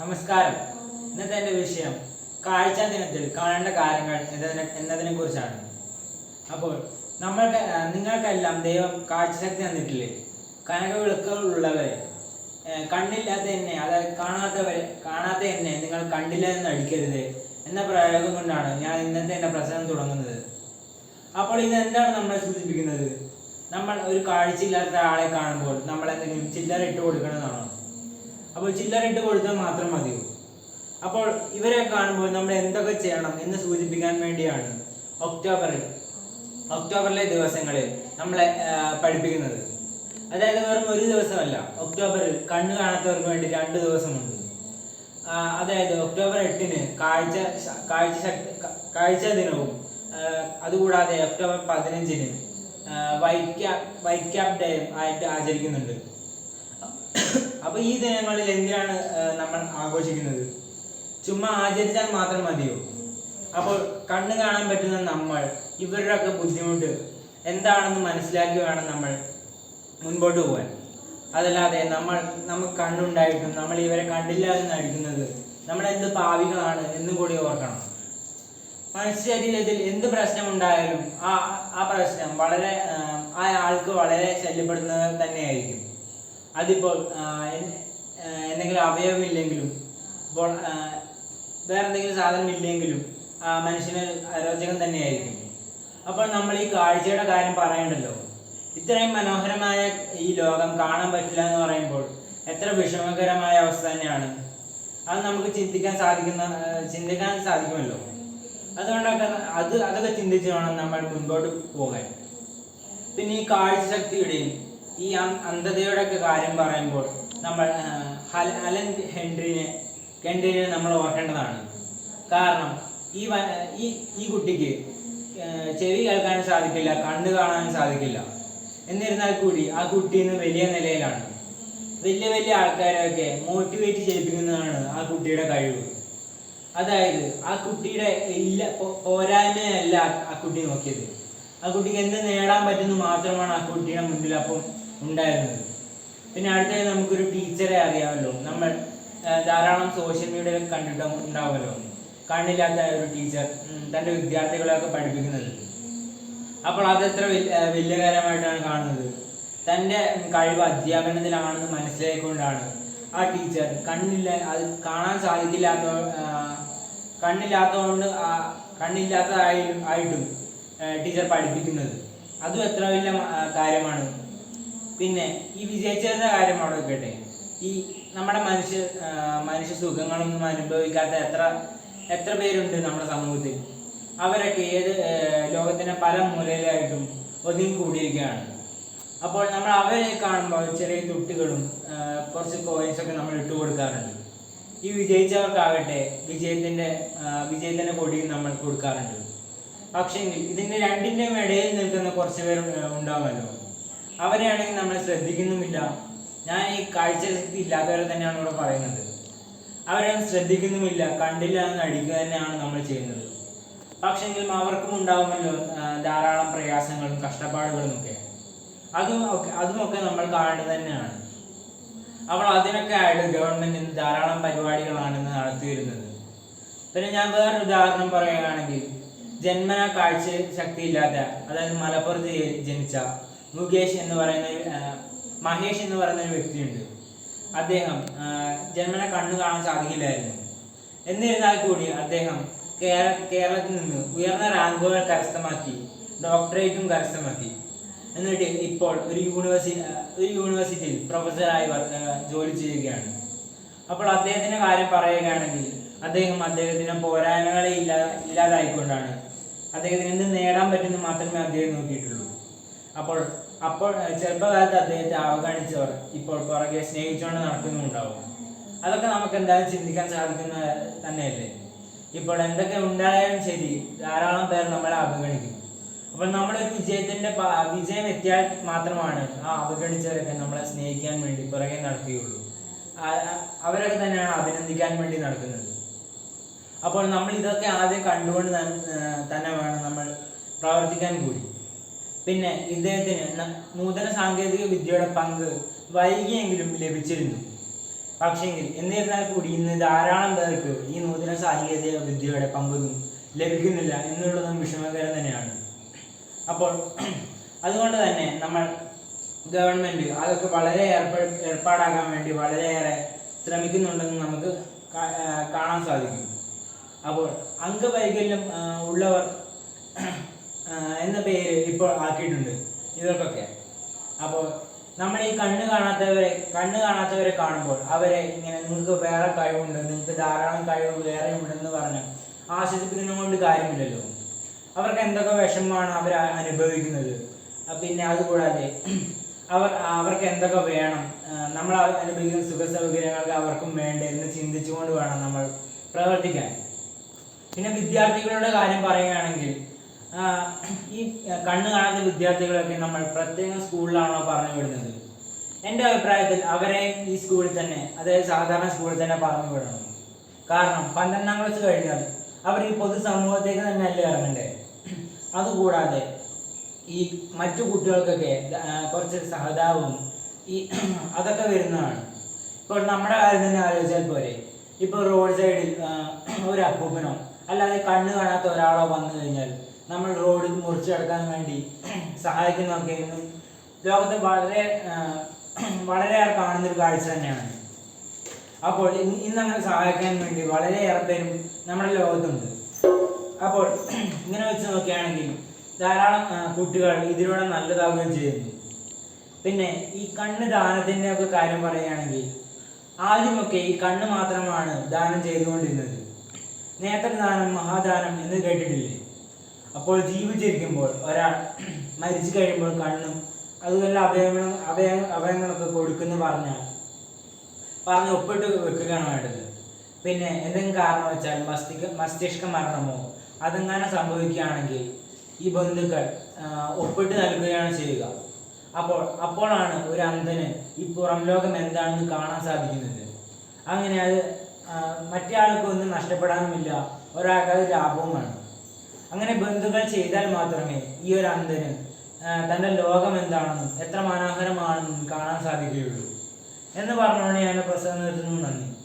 നമസ്കാരം. ഇന്നത്തെ എന്റെ വിഷയം കാഴ്ച ദിനത്തിൽ കാണേണ്ട കാര്യങ്ങൾ എന്നതിനെ എന്നതിനെ കുറിച്ചാണ്. അപ്പോൾ നമ്മൾക്ക് നിങ്ങൾക്കെല്ലാം ദൈവം കാഴ്ചശക്തി തന്നിട്ടില്ലേ? കനക വിളക്കുകളുള്ളവരെ കണ്ണില്ലാത്ത എന്നെ അതായത് കാണാത്തവരെ കാണാത്ത എന്നെ നിങ്ങൾ കണ്ടില്ല എന്ന് അടിക്കരുത് എന്ന പ്രയോഗം കൊണ്ടാണ് ഞാൻ ഇന്നത്തെ എന്റെ പ്രസംഗം തുടങ്ങുന്നത്. അപ്പോൾ ഇത് എന്താണ് നമ്മളെ സൂചിപ്പിക്കുന്നത്? നമ്മൾ ഒരു കാഴ്ചയില്ലാത്ത ആളെ കാണുമ്പോൾ നമ്മൾ എന്തെങ്കിലും ചില്ലറ ഇട്ട് കൊടുക്കണമെന്നാണോ അപ്പോൾ ചില്ലറ ഇട്ട് കൊടുത്താൽ മാത്രം മതിയോ അപ്പോൾ ഇവരെ കാണുമ്പോൾ നമ്മൾ എന്തൊക്കെ ചെയ്യണം എന്ന് സൂചിപ്പിക്കാൻ വേണ്ടിയാണ് ഒക്ടോബറിൽ ഒക്ടോബറിലെ ദിവസങ്ങളിൽ നമ്മളെ പഠിപ്പിക്കുന്നത്. അതായത് വെറും ഒരു ദിവസമല്ല ഒക്ടോബറിൽ കണ്ണ് കാണാത്തവർക്ക് വേണ്ടി രണ്ട് ദിവസമുണ്ട്. അതായത് ഒക്ടോബർ എട്ടിന് കാഴ്ച കാഴ്ച കാഴ്ച ദിനവും അതുകൂടാതെ ഒക്ടോബർ പതിനഞ്ചിന് വൈറ്റ് ക്യാപ് വൈറ്റ് ഡേയും ആയിട്ട് ആചരിക്കുന്നുണ്ട്. അപ്പൊ ഈ ദിനങ്ങളിൽ എന്തിനാണ് നമ്മൾ ആഘോഷിക്കുന്നത്? ചുമ്മാ ആചരിച്ചാൽ മാത്രം മതിയോ? അപ്പോൾ കണ്ണ് കാണാൻ പറ്റുന്ന നമ്മൾ ഇവരുടെയൊക്കെ ബുദ്ധിമുട്ട് എന്താണെന്ന് മനസ്സിലാക്കി വേണം നമ്മൾ മുൻപോട്ട് പോകാൻ അതല്ലാതെ നമ്മൾ നമുക്ക് കണ്ണുണ്ടായിട്ടും നമ്മൾ ഇവരെ കണ്ടില്ല എന്ന് നമ്മൾ എന്ത് പാവികളാണ് എന്നും കൂടി ഓർക്കണം. മനുഷ്യശരീരത്തിൽ എന്ത് പ്രശ്നമുണ്ടായാലും ആ ആ പ്രശ്നം വളരെ ആ ആൾക്ക് വളരെ ശല്യപ്പെടുന്നത് തന്നെയായിരിക്കും. അതിപ്പോൾ എന്തെങ്കിലും അവയവമില്ലെങ്കിലും ഇപ്പോൾ വേറെ എന്തെങ്കിലും സാധനം ഇല്ലെങ്കിലും മനുഷ്യന് അരോചകം തന്നെയായിരിക്കും. അപ്പോൾ നമ്മൾ ഈ കാഴ്ചയുടെ കാര്യം പറയണ്ടല്ലോ. ഇത്രയും മനോഹരമായ ഈ ലോകം കാണാൻ പറ്റില്ല എന്ന് പറയുമ്പോൾ എത്ര വിഷമകരമായ അവസ്ഥ തന്നെയാണ്. അത് നമുക്ക് ചിന്തിക്കാൻ സാധിക്കുന്ന ചിന്തിക്കാൻ സാധിക്കുമല്ലോ. അതുകൊണ്ടൊക്കെ അത് അതൊക്കെ ചിന്തിച്ച് വേണം നമ്മൾ മുൻപോട്ട് പോകാൻ. പിന്നെ ഈ കാഴ്ചശക്തിയുടെയും ഈ അ- അന്ധതയുടെ ഒക്കെ കാര്യം പറയുമ്പോൾ നമ്മൾ അലൻ ഹെൻറിനെ ഹെൻറിനെ നമ്മൾ ഓർക്കേണ്ടതാണ്. കാരണം ഈ ഈ ഈ കുട്ടിക്ക് ചെവി കേൾക്കാനും സാധിക്കില്ല കണ്ണു കാണാൻ സാധിക്കില്ല. എന്നിരുന്നാൽ കൂടി ആ കുട്ടി ഇന്ന് വലിയ നിലയിലാണ്. വലിയ വലിയ ആൾക്കാരെയൊക്കെ മോട്ടിവേറ്റ് ചെയ്യിപ്പിക്കുന്നതാണ് ആ കുട്ടിയുടെ കഴിവ്. അതായത് ആ കുട്ടിയുടെ ഇല്ല പോരായ്മയല്ല ആ കുട്ടി നോക്കിയത്. ആ കുട്ടിക്ക് എന്ത് നേടാൻ പറ്റുന്നു മാത്രമാണ് ആ കുട്ടിയുടെ മുന്നിൽ അപ്പം ഉണ്ടായിരുന്നത്. പിന്നെ അടുത്തായി നമുക്കൊരു ടീച്ചറെ അറിയാമല്ലോ. നമ്മൾ ധാരാളം സോഷ്യൽ മീഡിയയിൽ കണ്ടിട്ട് ഉണ്ടാവുമല്ലോ. കണ്ണില്ലാത്ത ഒരു ടീച്ചർ തന്റെ വിദ്യാർത്ഥികളെയൊക്കെ പഠിപ്പിക്കുന്നത്. അപ്പോൾ അത് എത്ര വലിയ കാര്യമായിട്ടാണ് കാണുന്നത്. തന്റെ കഴിവ് അധ്യാപനത്തിലാണെന്ന് മനസ്സിലായിക്കൊണ്ടാണ് ആ ടീച്ചർ കണ്ണില്ല അത് കാണാൻ സാധിക്കില്ലാത്ത കണ്ണില്ലാത്തതുകൊണ്ട് കണ്ണില്ലാത്തതായും ആയിട്ടും ടീച്ചർ പഠിപ്പിക്കുന്നത്. അതും എത്ര വലിയ കാര്യമാണ്. പിന്നെ ഈ വിജയിച്ചവരുടെ കാര്യം അവിടെ വെക്കട്ടെ. ഈ നമ്മുടെ മനുഷ്യ മനുഷ്യ സുഖങ്ങളൊന്നും അനുഭവിക്കാത്ത എത്ര എത്ര പേരുണ്ട് നമ്മുടെ സമൂഹത്തിൽ? അവരൊക്കെ ഏത് ലോകത്തിന്റെ പല മൂലയിലായിട്ടും ഒതുങ്ങി കൂടിയിരിക്കുകയാണ്. അപ്പോൾ നമ്മൾ അവരെ കാണുമ്പോൾ ചെറിയ തുട്ടുകളും കുറച്ച് കോയിൻസ് ഒക്കെ നമ്മൾ ഇട്ട് കൊടുക്കാറുണ്ട്. ഈ വിജയിച്ചവർക്കാകട്ടെ വിജയത്തിന്റെ വിജയത്തിന്റെ കൊടിയും നമ്മൾ കൊടുക്കാറുണ്ട്. പക്ഷേ ഇതിന്റെ രണ്ടിന്റെയും ഇടയിൽ നിൽക്കുന്ന കുറച്ച് പേർ ഉണ്ടാവുമല്ലോ. അവരെയാണെങ്കിൽ നമ്മൾ ശ്രദ്ധിക്കുന്നുമില്ല. ഞാൻ ഈ കാഴ്ചശക്തി ഇല്ലാത്തവരെ തന്നെയാണ് ഇവിടെ പറയുന്നത്. അവരെയൊന്നും ശ്രദ്ധിക്കുന്നുമില്ല കണ്ടില്ല എന്ന് അടിക്കുക തന്നെയാണ് നമ്മൾ ചെയ്യുന്നത്. പക്ഷെങ്കിലും അവർക്കും ഉണ്ടാവുമല്ലോ ധാരാളം പ്രയാസങ്ങളും കഷ്ടപ്പാടുകളും ഒക്കെ. അതും ഒക്കെ അതുമൊക്കെ നമ്മൾ കാണേണ്ടത് തന്നെയാണ്. അപ്പോൾ അതിനൊക്കെ ആയിട്ട് ഗവൺമെന്റ് ഇന്ന് ധാരാളം പരിപാടികളാണ് ഇന്ന് നടത്തി വരുന്നത്. പിന്നെ ഞാൻ വേറൊരു ഉദാഹരണം പറയുകയാണെങ്കിൽ ജന്മന കാഴ്ച ശക്തി ഇല്ലാത്ത അതായത് മലപ്പുറത്ത് ജനിച്ച മുകേഷ് എന്ന് പറയുന്ന മഹേഷ് എന്ന് പറയുന്ന ഒരു വ്യക്തിയുണ്ട്. അദ്ദേഹം ജന്മനെ കണ്ണു കാണാൻ സാധിക്കില്ലായിരുന്നു. എന്നിരുന്നാൽ കൂടി അദ്ദേഹം കേരള കേരളത്തിൽ നിന്ന് ഉയർന്ന റാങ്കുകൾ കരസ്ഥമാക്കി ഡോക്ടറേറ്റും കരസ്ഥമാക്കി. എന്നിട്ട് ഇപ്പോൾ ഒരു യൂണിവേഴ്സിറ്റി ഒരു യൂണിവേഴ്സിറ്റിയിൽ പ്രൊഫസറായി ജോലി ചെയ്യുകയാണ്. അപ്പോൾ അദ്ദേഹത്തിന്റെ കാര്യം പറയുകയാണെങ്കിൽ അദ്ദേഹം അദ്ദേഹത്തിന്റെ പോരായ്മകളെ ഇല്ലാ ഇല്ലാതായിക്കൊണ്ടാണ് അദ്ദേഹത്തിന് എന്ത് നേടാൻ പറ്റുമെന്ന് മാത്രമേ അദ്ദേഹം നോക്കിയിട്ടുള്ളൂ. അപ്പോൾ അപ്പോൾ ചെറുപ്പകാലത്ത് അദ്ദേഹത്തെ അവഗണിച്ചവർ ഇപ്പോൾ പുറകെ സ്നേഹിച്ചുകൊണ്ട് നടക്കുന്നുണ്ടാവും അതൊക്കെ നമുക്ക് എന്തായാലും ചിന്തിക്കാൻ സാധിക്കുന്ന തന്നെയല്ലേ? ഇപ്പോൾ എന്തൊക്കെ ഉണ്ടായാലും ശരി ധാരാളം പേർ നമ്മളെ അവഗണിക്കും. അപ്പോൾ നമ്മുടെ വിജയത്തിന്റെ പ- വിജയം എത്തിയാൽ മാത്രമാണ് ആ അവഗണിച്ചവരൊക്കെ നമ്മളെ സ്നേഹിക്കാൻ വേണ്ടി പുറകെ നടക്കുകയുള്ളൂ. അവരൊക്കെ തന്നെയാണ് അഭിനന്ദിക്കാൻ വേണ്ടി നടക്കുന്നത്. അപ്പോൾ നമ്മൾ ഇതൊക്കെ ആദ്യം കണ്ടുകൊണ്ട് തന്നെ വേണം നമ്മൾ പ്രവർത്തിക്കാൻ കൂടി. പിന്നെ ഇദ്ദേഹത്തിന് നൂതന സാങ്കേതിക വിദ്യയുടെ പങ്ക് വൈകിയെങ്കിലും ലഭിച്ചിരുന്നു. പക്ഷേങ്കിൽ എന്നിരുന്നാൽ കൂടി ഇന്ന് ധാരാളം പേർക്ക് ഈ നൂതന സാങ്കേതിക വിദ്യയുടെ പങ്കൊന്നും ലഭിക്കുന്നില്ല എന്നുള്ളതും വിഷമകരം തന്നെയാണ്. അപ്പോൾ അതുകൊണ്ട് തന്നെ നമ്മൾ ഗവൺമെന്റ് അതൊക്കെ വളരെ ഏർപ്പെ ഏർപ്പാടാക്കാൻ വേണ്ടി വളരെയേറെ ശ്രമിക്കുന്നുണ്ടെന്ന് നമുക്ക് കാണാൻ സാധിക്കും. അപ്പോൾ അംഗവൈകല്യം ഉള്ളവർ എന്ന പേര് ഇപ്പോൾ ആക്കിയിട്ടുണ്ട്. ഇവർക്കൊക്കെ അപ്പോൾ നമ്മൾ ഈ കണ്ണ് കാണാത്തവരെ കണ്ണ് കാണാത്തവരെ കാണുമ്പോൾ അവരെ ഇങ്ങനെ നിങ്ങൾക്ക് വേറെ കഴിവുണ്ട് നിങ്ങൾക്ക് ധാരാളം കഴിവ് വേറെ ഉണ്ടെന്ന് പറഞ്ഞ് ആശ്വസിപ്പിക്കുന്നത് കൊണ്ട് കാര്യമില്ലല്ലോ. അവർക്ക് എന്തൊക്കെ വിഷമമാണ് അവർ അനുഭവിക്കുന്നത്. പിന്നെ അതുകൂടാതെ അവർ അവർക്ക് എന്തൊക്കെ വേണം നമ്മൾ അനുഭവിക്കുന്ന സുഖ സൗകര്യങ്ങൾക്ക് അവർക്കും വേണ്ട എന്ന് ചിന്തിച്ചുകൊണ്ട് വേണം നമ്മൾ പ്രവർത്തിക്കാൻ. പിന്നെ വിദ്യാർത്ഥികളുടെ കാര്യം പറയുകയാണെങ്കിൽ ഈ കണ്ണ് കാണാത്ത വിദ്യാർത്ഥികളൊക്കെ നമ്മൾ പ്രത്യേകം സ്കൂളിലാണോ പറഞ്ഞു വിടുന്നത്? എന്റെ അഭിപ്രായത്തിൽ അവരെ ഈ സ്കൂളിൽ തന്നെ അതായത് സാധാരണ സ്കൂളിൽ തന്നെ പറഞ്ഞു വിടണം. കാരണം പന്ത്രണ്ടാം ക്ലാസ് കഴിഞ്ഞാൽ അവർ ഈ പൊതു പൊതുസമൂഹത്തേക്ക് തന്നെ അല്ലേ ഇറങ്ങണ്ടേ? അതുകൂടാതെ ഈ മറ്റു കുട്ടികൾക്കൊക്കെ കുറച്ച് സഹതാവും ഈ അതൊക്കെ വരുന്നതാണ്. ഇപ്പോൾ നമ്മുടെ കാര്യം തന്നെ ആലോചിച്ചാൽ പോരെ. ഇപ്പോൾ റോഡ് സൈഡിൽ ഒരു അപ്പൂപ്പനോ അല്ലാതെ കണ്ണ് കാണാത്ത ഒരാളോ വന്നു കഴിഞ്ഞാൽ നമ്മൾ റോഡ് മുറിച്ചു കിടക്കാൻ വേണ്ടി സഹായിക്കുന്നതൊക്കെ ഇന്നും ലോകത്ത് വളരെ വളരെയേറെ കാണുന്നൊരു കാഴ്ച തന്നെയാണ്. അപ്പോൾ ഇന്ന് ഇന്ന് അങ്ങനെ സഹായിക്കാൻ വേണ്ടി വളരെയേറെ പേരും നമ്മുടെ ലോകത്തുണ്ട്. അപ്പോൾ ഇങ്ങനെ വെച്ച് നോക്കുകയാണെങ്കിൽ ധാരാളം കുട്ടികൾ ഇതിലൂടെ നല്ലതാവുകയും ചെയ്യുന്നു. പിന്നെ ഈ കണ്ണ് ദാനത്തിന്റെ ഒക്കെ കാര്യം പറയുകയാണെങ്കിൽ ആദ്യമൊക്കെ ഈ കണ്ണ് മാത്രമാണ് ദാനം ചെയ്തുകൊണ്ടിരുന്നത്. നേത്രദാനം മഹാദാനം എന്ന് കേട്ടിട്ടില്ലേ? അപ്പോൾ ജീവിച്ചിരിക്കുമ്പോൾ ഒരാൾ മരിച്ചു കഴിയുമ്പോൾ കണ്ണും അതുപോലെ അവയവങ്ങളും അവയ അവയവങ്ങളൊക്കെ കൊടുക്കുന്നു പറഞ്ഞാൽ പറഞ്ഞ് ഒപ്പിട്ട് വെക്കുകയാണ് വേണ്ടത്. പിന്നെ എന്തെങ്കിലും കാരണം വെച്ചാൽ മസ്തിഷ്ക മസ്തിഷ്ക മരണമോ അതെങ്ങനെ സംഭവിക്കുകയാണെങ്കിൽ ഈ ബന്ധുക്കൾ ഒപ്പിട്ട് നൽകുകയാണ് ചെയ്യുക. അപ്പോൾ അപ്പോഴാണ് ഒരു അന്ധന് ഈ പുറം ലോകം എന്താണെന്ന് കാണാൻ സാധിക്കുന്നത്. അങ്ങനെ അത് മറ്റേ ആൾക്കൊന്നും നഷ്ടപ്പെടാനുമില്ല. ഒരാൾക്ക് അത് ലാഭവുമാണ്. അങ്ങനെ ബന്ധുക്കൾ ചെയ്താൽ മാത്രമേ ഈ ഒരു അന്ധന് ആ, തന്റെ ലോകം എന്താണെന്നും എത്ര മനോഹരമാണെന്നും കാണാൻ സാധിക്കുകയുള്ളൂ. എന്ന് പറഞ്ഞുകൊണ്ട് ഞാൻ പ്രസംഗം നിർത്തുന്നു. നന്ദി.